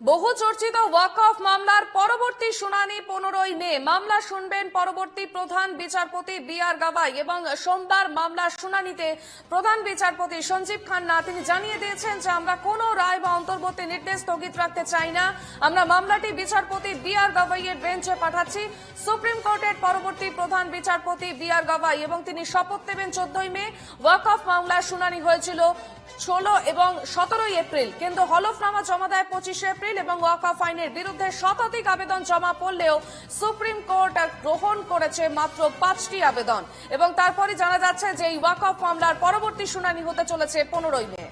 বহু চর্চিত walk of মামলার পরবর্তী শুনানি পনেরোই মে। মামলা শুনবেন পরবর্তী প্রধান বিচারপতি বি আর গাভাই এবং সোমবার মামলার শুনানিতে প্রধান বিচারপতি সঞ্জীব খান্না। তিনি জানিয়ে দিয়েছেন যে আমরা কোনো রায় বা অন্তর্বর্তী নির্দেশ স্থগিত রাখতে চাই না। আমরা মামলাটি বিচারপতি বি আর গাভাইয়ের বেঞ্চে পাঠাচ্ছি। সুপ্রিম কোর্টের পরবর্তী প্রধান বিচারপতি বি আর গাভাই এবং তিনি শপথ নেবেন চোদ্দই মে। ওয়াক অফ মামলার শুনানি হয়েছিল। ষোলো এবং সতেরোই এপ্রিল। কিন্তু হলফনামা জমা দেয় পঁচিশে এপ্রিল এবং ওয়াকা ফাইনের বিরুদ্ধে শতাধিক আবেদন জমা পড়লেও সুপ্রিম কোর্ট গ্রহণ করেছে মাত্র পাঁচটি আবেদন। এবং তারপরে জানা যাচ্ছে যে এই ওয়াক অফ মামলার পরবর্তী শুনানি হতে চলেছে পনেরোই মে।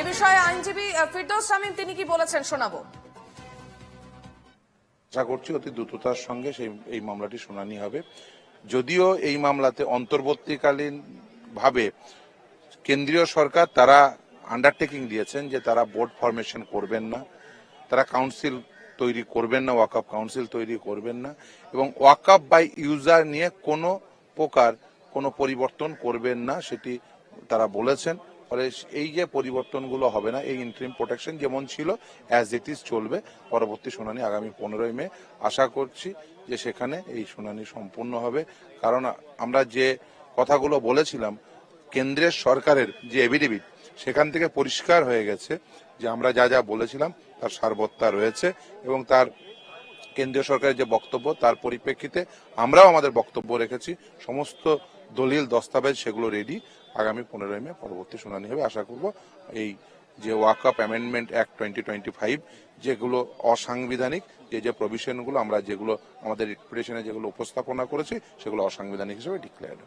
এ বিষয়ে আইনজীবী ফিরদৌস শামীম, তিনি কি বলেছেন শোনাবো? আশা করছি অতি দ্রুততার সঙ্গে সেই, এই মামলাটি শুনানি হবে। যদিও এই মামলাতে অন্তর্বর্তীকালীন ভাবে কেন্দ্রীয় সরকার তারা আন্ডারটেকিং দিয়েছেন যে তারা বোর্ড ফরমেশন করবেন না, তারা কাউন্সিল তৈরি করবেন না ওয়াকআপ কাউন্সিল তৈরি করবেন না এবং ওয়াকআপ বাই ইউজার নিয়ে কোনো প্রকার কোনো পরিবর্তন করবেন না, সেটি তারা বলেছেন। ফলে এই যে পরিবর্তনগুলো হবে না, এই ইন্টারিম প্রোটেকশন যেমন ছিল অ্যাজ ইট ইজ চলবে, পরবর্তী শুনানি আগামী পনেরোই মে। আশা করছি যে সেখানে এই শুনানি সম্পূর্ণ হবে। কারণ আমরা যে কথাগুলো বলেছিলাম কেন্দ্রের সরকারের যে এভিডেভিট সেখান থেকে পরিষ্কার হয়ে গেছে যে আমরা যা যা বলেছিলাম তার সারবত্তা রয়েছে এবং তার কেন্দ্রীয় সরকারের যে বক্তব্য, তার পরিপ্রেক্ষিতে আমরাও আমাদের বক্তব্য রেখেছি। সমস্ত দলিল, দস্তাবেজ সেগুলো রেডি আগামী পনেরোই মে পরবর্তী শুনানি হবে। আশা করব এই যে Waqf amendment act twenty twenty five যেগুলো অসাংবিধানিক, যে যে প্রভিশনগুলো আমরা যেগুলো, আমাদের রিপ্রেশনে যেগুলো উপস্থাপনা করেছি, সেগুলো অসাংবিধানিক হিসেবে ডিক্লেয়ার